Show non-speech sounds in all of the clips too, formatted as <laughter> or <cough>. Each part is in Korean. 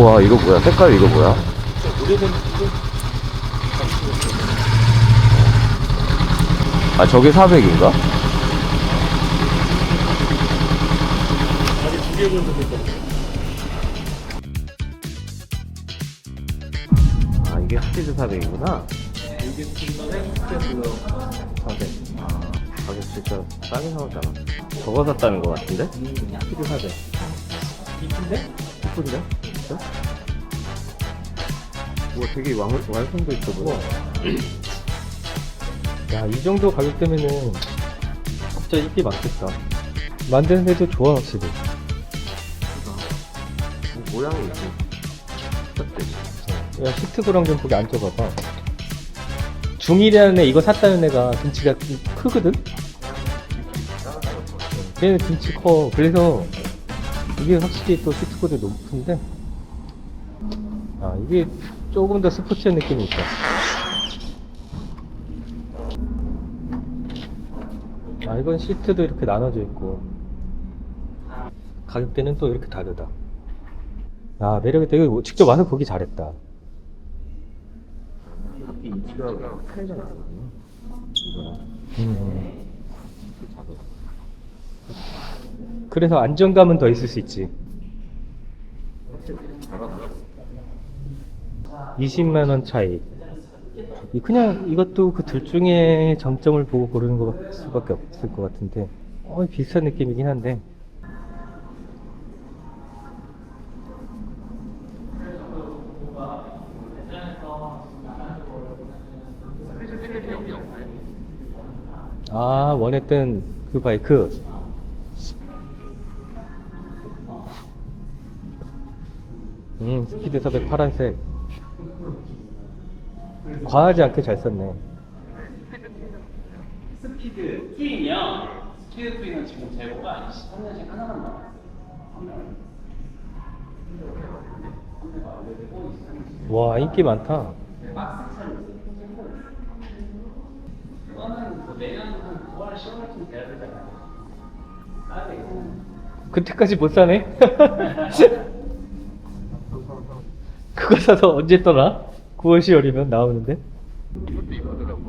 와 이거 뭐야 색깔 이거 뭐야 오래된 아 저게 400인가? 아직 두개 정도 됐거든. 아 이게 스피드 400이구나 이게 중간에 스탠드가 400 아 가격 진짜 싸게 나오잖아 저거 샀다는 거 같은데? 스피드 400 이쁜데? 이쁜데? 진짜? 뭐 되게 완, 완성도 있어 보여 <clears throat> 야, 이 정도 가격대면은 진짜 인기 많겠다. 만드는 데도 좋아, 확실히. 뭐 모양이 있지 어때? 야, 시트고랑 좀 거기 앉아봐봐. 중1이라는 애 이거 샀다는 애가 등치가 좀 크거든? 걔는 등치 커. 그래서 이게 확실히 또 시트고도 높은데, 아, 이게 조금 더 스포츠한 느낌이 있다. 아, 이건 시트도 이렇게 나눠져 있고, 가격대는 또 이렇게 다르다. 아, 매력있다. 이거 직접 와서 보기 잘했다. 음. 그래서 안정감은 더 있을 수 있지. 20만 원 차이. 이 그냥 이것도 그 둘 중에 장점을 보고 고르는 거 수밖에 없을 것 같은데. 어, 비슷한 느낌이긴 한데. 아, 원했던 그 바이크. 음, 스피드 400 파란색. 과하지 않게 잘 썼네. 스피드 트윈이요. 스피드 트윈은 지금 재고가 23년씩 하나만 나와요. 와, 인기 많다. 뭐 내년 한 9월, 10월쯤 돼야 되잖아요. 아, 네. 그때까지 못 사네? <laughs> 그거 사서 언제 떠나? 9월, 10월이면 나오는데?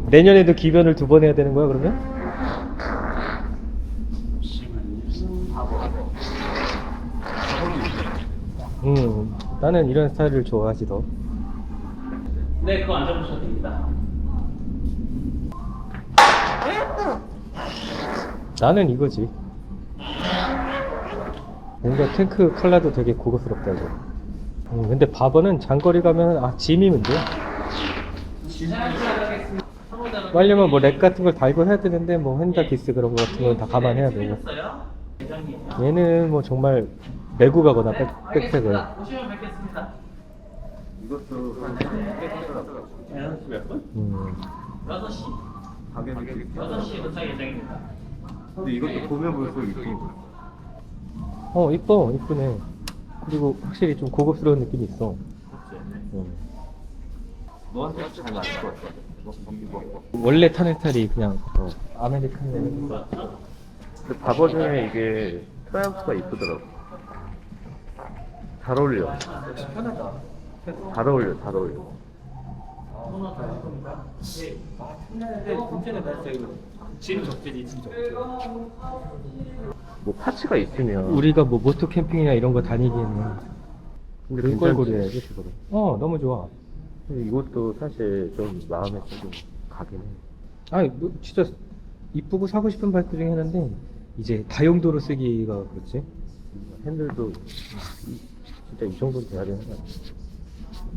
내년에도 기변을 두 번 해야 되는 거야, 그러면? 음, 나는 이런 스타일을 좋아하지, 더. 네, 그거 앉아보셔도 됩니다. 나는 이거지. 뭔가 탱크 컬러도 되게 고급스럽다고. 음, 근데 바버는 장거리 가면 아 짐이 문제야. 말려면 뭐 렉 같은 걸 달고 해야 되는데 뭐 핸다 기스 그런 거 같은 건 다 감안해야 되고. 얘는 뭐 정말 메고 가거나 백, 백팩을. 이것도 한 네, 몇 분? 음. 6시. 가격이 되게 6시 도착 예정입니다. 근데 이것도 보면 볼수록 이쁜 거어 이뻐 이쁘네. 그리고 확실히 좀 고급스러운 느낌이 있어. 음. 너한테 잘 맞을 것 같아 뭐, 원래 타는 스타일이 그냥 어, 아메리칸. 그 바버 중에 이게 트라이언스가 이쁘더라고 잘 어울려 편하다. 잘 어울려 잘 어울려 근데 문제는 날짜 이거 짐 적재지 짐 적재. 뭐 파츠가 있으면 우리가 뭐 모토 캠핑이나 이런 거 다니기에는 근데 괜찮지. 식으로. 어 너무 좋아. 근데 이것도 사실 좀 마음에 좀 가긴 해 아니 뭐 진짜 이쁘고 사고 싶은 바이크 중에 하나인데 이제 다용도로 쓰기가 그렇지. 핸들도 이- 진짜 이 정도는 돼야 되는 거 같아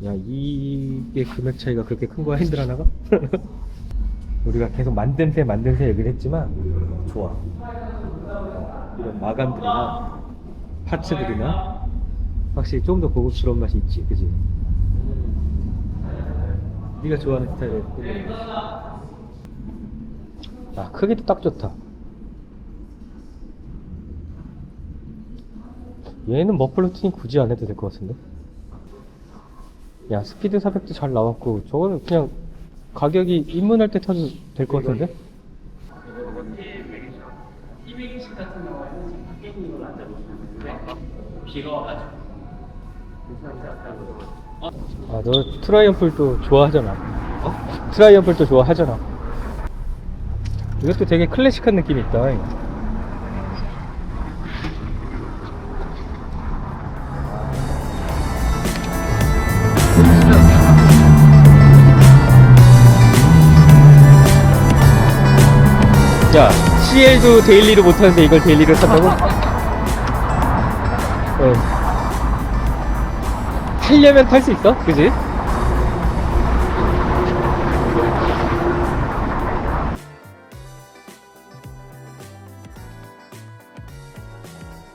야 이게 금액 차이가 그렇게 큰 거야 핸들 하나가? <laughs> 우리가 계속 만듦새 만듦새 얘기를 했지만 좋아. 어, 이런 마감들이나 파츠들이나 확실히 좀 더 고급스러운 맛이 있지, 그지? 네가 좋아하는 스타일의 아 크기도 딱 좋다. 얘는 머플러 튜닝 굳이 안 해도 될 것 같은데? 야 스피드 400도 잘 나왔고 저거는 그냥 가격이 입문할 때 타도 될 것 같은데? 와가지고 아, 너 트라이언플도 좋아하잖아. 어? 트라이언플도 좋아하잖아. 이것도 되게 클래식한 느낌이 있다. 이거. 야, CL도 데일리로 못하는데 이걸 데일리로 산다고? <laughs> 어. 타려면 탈 수 있어? 그지?